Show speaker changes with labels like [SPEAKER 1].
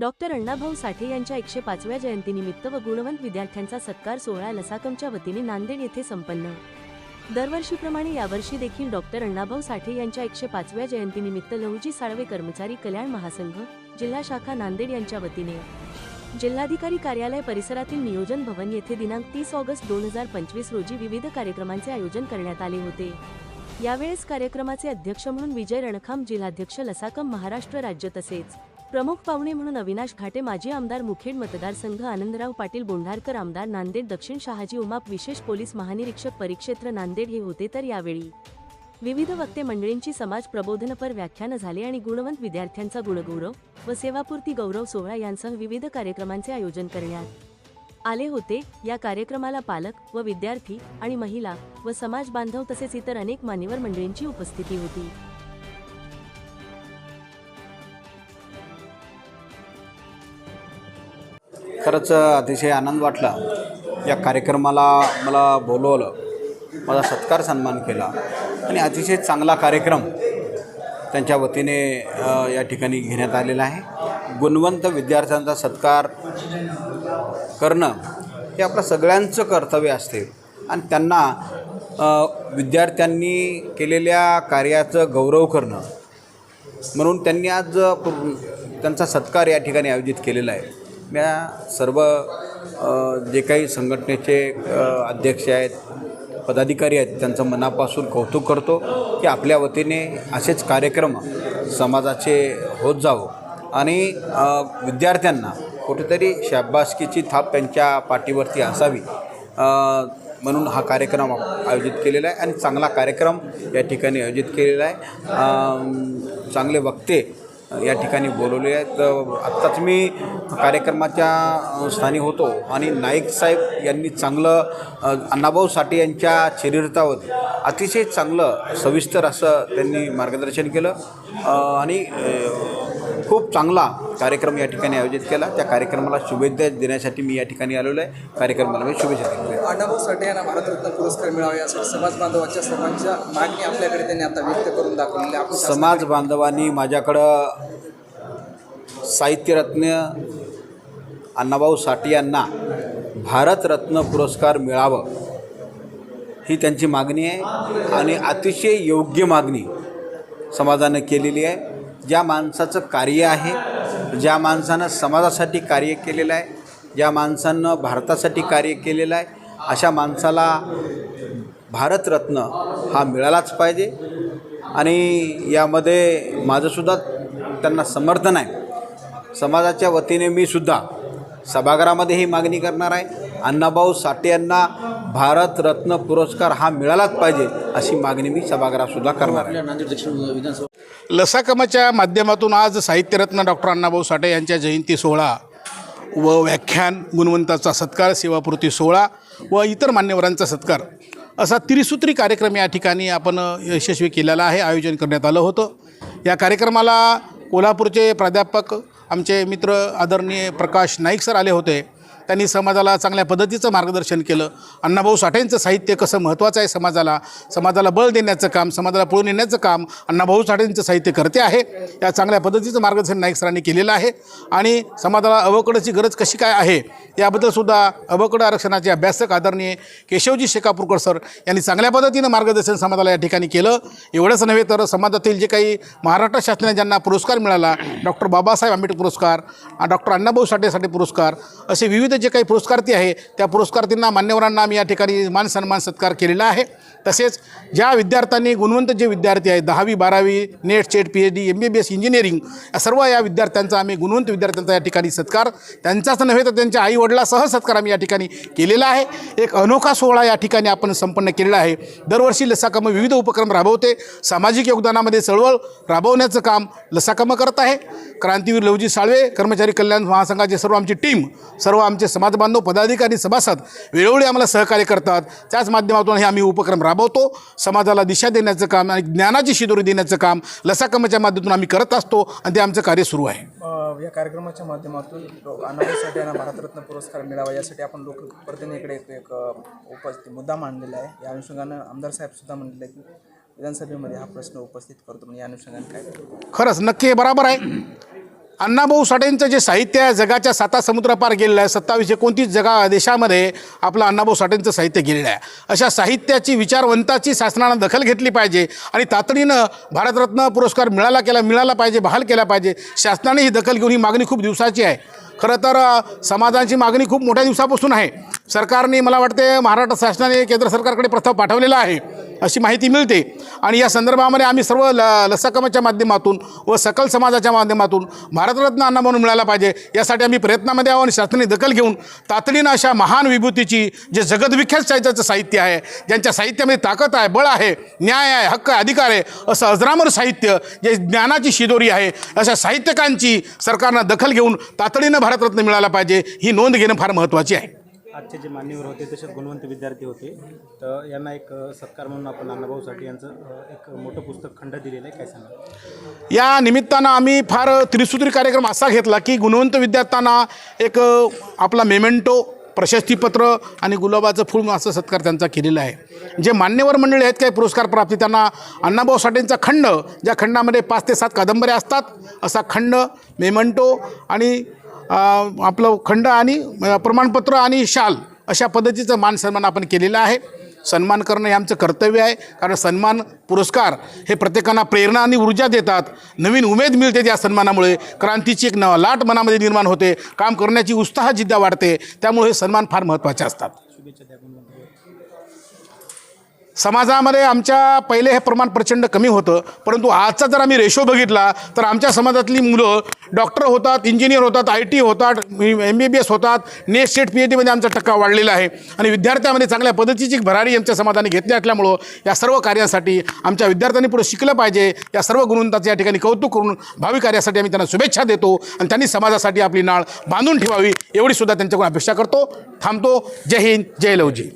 [SPEAKER 1] Doctor Annabhau Sathe यांच्या एकशे पाचव्या जयंतीनिमित्त व गुणवंत विद्यार्थ्यांचा सत्कार सोहळा लसाकमच्या वतीने नांदेड येथे संपन्न. दरवर्षीप्रमाणे यावर्षी देखील डॉक्टर अण्णाभाऊ साठे यांच्या एकशे पाचव्या जयंतीनिमित्त लहुजी साळवे कर्मचारी कल्याण महासंघ जिल्हा शाखा नांदेड यांच्या वतीने. जिल्हाधिकारी कार्यालय परिसरातील नियोजन भवन येथे दिनांक तीस ऑगस्ट दोन हजार पंचवीस रोजी विविध कार्यक्रमांचे आयोजन करण्यात आले होते. यावेळेस कार्यक्रमाचे अध्यक्ष म्हणून विजय रणखाम जिल्हाध्यक्ष लसाकम महाराष्ट्र राज्य तसेच प्रमुख पाहुणे म्हणून अविनाश घाटे माजी आमदार मुखेड मतदारसंघ आनंदराव पाटील बोंढारकर आमदार नांदेड दक्षिण शहाजी उमाप विशेष पोलीस महानिरीक्षक परिक्षेत्र नांदेड हे होते तर यावेळी. विविध वक्ते मंडळींची समाज प्रबोधनपर व्याख्यानं झाले आणि गुणवंत विद्यार्थ्यांचा गुणगौरव व सेवापूर्ती गौरव सोहळा यांसह विविध कार्यक्रमांचे आयोजन करण्यात आले होते. या कार्यक्रमाला पालक व विद्यार्थी आणि महिला व समाज बांधव तसेच इतर अनेक मान्यवर मंडळींची उपस्थिती होती.
[SPEAKER 2] खरंच अतिशय आनंद वाटला. या कार्यक्रमाला मला बोलवलं. माझा सत्कार सन्मान केला. आणि अतिशय चांगला कार्यक्रम त्यांच्या वतीने या ठिकाणी घेण्यात आलेला आहे. गुणवंत विद्यार्थ्यांचा सत्कार करणं हे आपलं सगळ्यांचं कर्तव्य असते. आणि त्यांना विद्यार्थ्यांनी केलेल्या कार्याचं गौरव करणं. म्हणून त्यांनी आज त्यांचा सत्कार या ठिकाणी आयोजित केलेला आहे. या सर्व जे काही संघटनेचे अध्यक्ष आहेत पदाधिकारी आहेत त्यांचं मनापासून कौतुक करतो की आपल्या वतीने असेच कार्यक्रम समाजाचे होत जावं. आणि विद्यार्थ्यांना कुठेतरी शाबासकीची थाप त्यांच्या पाठीवरती असावी म्हणून हा कार्यक्रम आयोजित केलेला आहे आणि चांगला कार्यक्रम या ठिकाणी आयोजित केलेला आहे. चांगले वक्ते या ठिकाणी बोलवले आहेत. आत्ताच मी कार्यक्रमाच्या स्थानी होतो आणि नाईक साहेब यांनी चांगलं अण्णाभाऊ साठे यांच्या शरीरतावर अतिशय चांगलं सविस्तर असं त्यांनी मार्गदर्शन केलं. आणि खूप चांगला कार्यक्रम या ठिकाणी आयोजित केला. त्या कार्यक्रमाला शुभेच्छा देण्यासाठी मी या ठिकाणी आलेलो आहे. कार्यक्रमाला मी शुभेच्छा देतो.
[SPEAKER 3] अण्णाभाऊ साठे यांना भारतरत्न पुरस्कार मिळावा यासाठी समाज बांधवाच्या सर्वांच्या मागणी आपल्याकडे त्यांनी आता व्यक्त करून दाखवलेली आहे. आपण
[SPEAKER 2] समाज बांधवांनी माझ्याकडं साहित्यरत्न अण्णाभाऊ साठे यांना भारतरत्न पुरस्कार मिळावं ही त्यांची मागणी आहे आणि अतिशय योग्य मागणी समाजानं केलेली आहे. ज्या माणसाचं कार्य आहे ज्या माणसानं समाजासाठी कार्य केलेलं आहे ज्या माणसानं भारतासाठी कार्य केलेलं आहे अशा माणसाला भारतरत्न हा मिळालाच पाहिजे. आणि यामध्ये माझंसुद्धा त्यांना समर्थन आहे. समाजाच्या वतीने मी सुद्धा सभागृहामध्ये ही मागणी करणार आहे. अण्णाभाऊ साठे यांना भारतरत्न पुरस्कार हा मिळालाच पाहिजे अशी मागणी मी सभागृहातसुद्धा करणार आहे.
[SPEAKER 4] लसाकमाच्या माध्यमातून आज साहित्यरत्न डॉक्टर अण्णाभाऊ साठे यांच्या जयंती सोहळा व व्याख्यान गुणवंताचा सत्कार सेवापूर्ती सोहळा व इतर मान्यवरांचा सत्कार असा त्रिसूत्री कार्यक्रम या ठिकाणी आपण यशस्वी केलेला आहे आयोजन करण्यात आलं होतं. या कार्यक्रमाला कोल्हापूरचे प्राध्यापक आमचे मित्र आदरणीय प्रकाश नाईक सर आले होते. त्यांनी समाजाला चांगल्या पद्धतीचं मार्गदर्शन केलं. अण्णाभाऊ साठेंचं साहित्य कसं महत्त्वाचं आहे समाजाला? समाजाला बळ देण्याचं काम समाजाला पळून येण्याचं काम अण्णाभाऊ साठेंचं साहित्य करते आहे. या चांगल्या पद्धतीचं मार्गदर्शन नाईक सरांनी केलेलं आहे. आणि समाजाला अवकडची गरज कशी काय आहे? याबद्दलसुद्धा अवकड आरक्षणाचे अभ्यासक आदरणीय केशवजी शेकापूरकर सर यांनी चांगल्या पद्धतीनं मार्गदर्शन समाजाला या ठिकाणी केलं. एवढंच नव्हे तर समाजातील जे काही महाराष्ट्र शासनाने ज्यांना पुरस्कार मिळाला डॉक्टर बाबासाहेब आंबेडकर पुरस्कार डॉक्टर अण्णाभाऊ साठेसाठी पुरस्कार असे विविध जे काही पुरस्कार्थी आहे त्या पुरस्कार्थींना मान्यवरांना आम्ही या ठिकाणी मान सन्मान सत्कार केलेला आहे. तसेच ज्या विद्यार्थ्यांनी गुणवंत जे विद्यार्थी आहेत दहावी बारावी NET SET P H D M B B S engineering या सर्व या विद्यार्थ्यांचा आम्ही गुणवंत विद्यार्थ्यांचा या ठिकाणी सत्कार त्यांचाच नव्हे तर त्यांच्या आईवडिलासह सत्कार आम्ही या ठिकाणी केलेला आहे. एक अनोखा सोहळा या ठिकाणी आपण संपन्न केलेला आहे. दरवर्षी लसाकाम विविध उपक्रम राबवते. सामाजिक योगदानामध्ये चळवळ राबवण्याचं काम लसाकाम करत आहे. क्रांतीवीर लवजी साळवे कर्मचारी कल्याण महासंघाचे सर्व आमची टीम सर्व आमचे समाजबांधव पदाधिकारी सभासद वेळोवेळी आम्हाला सहकार्य करतात. त्याच माध्यमातून हे आम्ही उपक्रम राबवतो. समाजाला दिशा देण्याचं काम आणि ज्ञानाची शिदोरी देण्याचं काम लसाकामाच्या माध्यमातून आम्ही करत असतो आणि ते आमचं कार्य सुरू आहे.
[SPEAKER 3] या कार्यक्रमाच्या माध्यमातून डॉ- अण्णाभाऊ साठे यांना भारतरत्न पुरस्कार मिळावा. यासाठी आपण लोकप्रतिनिधीकडे एक उपस्थित मुद्दा मांडलेला आहे. या अनुषंगानं आमदार साहेब सुद्धा म्हणलेलं आहे की विधानसभेमध्ये हा प्रश्न उपस्थित करतो. म्हणजे या अनुषंगाने काय?
[SPEAKER 4] खरंच नक्की बरोबर आहे. अण्णाभाऊ साठेंचं जे साहित्य आहे जगाच्या साता समुद्रापार गेलेलं आहे सत्तावीस एकोणतीस जगा देशामध्ये आपलं अण्णाभाऊ साठेंचं साहित्य गेलेलं आहे. अशा साहित्याची विचारवंताची शासनानं दखल घेतली पाहिजे आणि तातडीनं भारतरत्न पुरस्कार मिळाला केला मिळाला पाहिजे बहाल केला पाहिजे शासनाने ही दखल घेऊन ही मागणी खूप दिवसाची आहे. खरं तर समाजाची मागणी खूप मोठ्या दिवसापासून आहे. सरकारने मला वाटते महाराष्ट्र शासनाने केंद्र सरकारकडे प्रस्ताव पाठवलेला आहे. अशी माहिती मिळते. आणि या संदर्भामध्ये आम्ही सर्व ल लसकमाच्या माध्यमातून व सकल समाजाच्या माध्यमातून भारतरत्न अण्णा म्हणून मिळाला पाहिजे यासाठी आम्ही प्रयत्नामध्ये आहोत आणि शासनाने दखल घेऊन तातडीनं अशा महान विभूतीची जे जगदविख्यात साहित्याचं साहित्य आहे ज्यांच्या साहित्यामध्ये ताकद आहे बळ आहे न्याय आहे हक्क आहे अधिकार आहे असं अजरामर साहित्य जे ज्ञानाची शिदोरी आहे अशा साहित्यकांची सरकारनं दखल घेऊन तातडीनं भारतरत्न मिळाला पाहिजे ही नोंद घेणं फार महत्त्वाची आहे.
[SPEAKER 5] आजचे जे मान्यवर होते तसेच गुणवंत विद्यार्थी होते. तर यांना एक सत्कार म्हणून आपण अण्णाभाऊ साठे यांचं एक मोठं पुस्तक खंड दिलेलं आहे. काय सांगा
[SPEAKER 4] या निमित्तानं आम्ही फार त्रिसूत्री कार्यक्रम असा घेतला की गुणवंत विद्यार्थ्यांना एक आपला मेमेंटो प्रशस्तीपत्र आणि गुलाबाचं फूल असं सत्कार त्यांचा केलेला आहे. जे मान्यवर मंडळी आहेत काही पुरस्कार प्राप्ती त्यांना अण्णाभाऊ साठेंचा खंड ज्या खंडामध्ये पाच ते सात कादंबऱ्या असतात असा खंड मेमेंटो आणि आपलं खंड आणि प्रमाणपत्र आणि शाल अशा पद्धतीचं मान सन्मान आपण केलेला आहे. सन्मान करणं हे आमचं कर्तव्य आहे. कारण सन्मान पुरस्कार हे प्रत्येकांना प्रेरणा आणि ऊर्जा देतात. नवीन उमेद मिळते त्या सन्मानामुळे. क्रांतीची एक न लाट मनामध्ये निर्माण होते. काम करण्याची उत्साह जिद्दा वाढते. त्यामुळे हे सन्मान फार महत्त्वाचे असतात.
[SPEAKER 5] शुभेच्छा
[SPEAKER 4] समाजामध्ये आमच्या पहिले हे प्रमाण प्रचंड कमी होतं परंतु आजचा जर आम्ही रेशो बघितला तर आमच्या समाजातली मुलं डॉक्टर होतात इंजिनियर होतात आय टी होतात एम बी बी एस होतात नेट सेट पी एच डीमध्ये आमचा टक्का वाढलेला आहे. आणि विद्यार्थ्यामध्ये चांगल्या पद्धतीची भरारी आमच्या समाजाने घेतली असल्यामुळं या सर्व कार्यासाठी आमच्या विद्यार्थ्यांनी पुढे शिकलं पाहिजे. या सर्व गुणवंताचं या ठिकाणी कौतुक करून भावी कार्यासाठी आम्ही त्यांना शुभेच्छा देतो आणि त्यांनी समाजासाठी आपली नाळ बांधून ठेवावी एवढीसुद्धा त्यांच्याकडून अपेक्षा करतो. थांबतो. जय हिंद जय लवजी.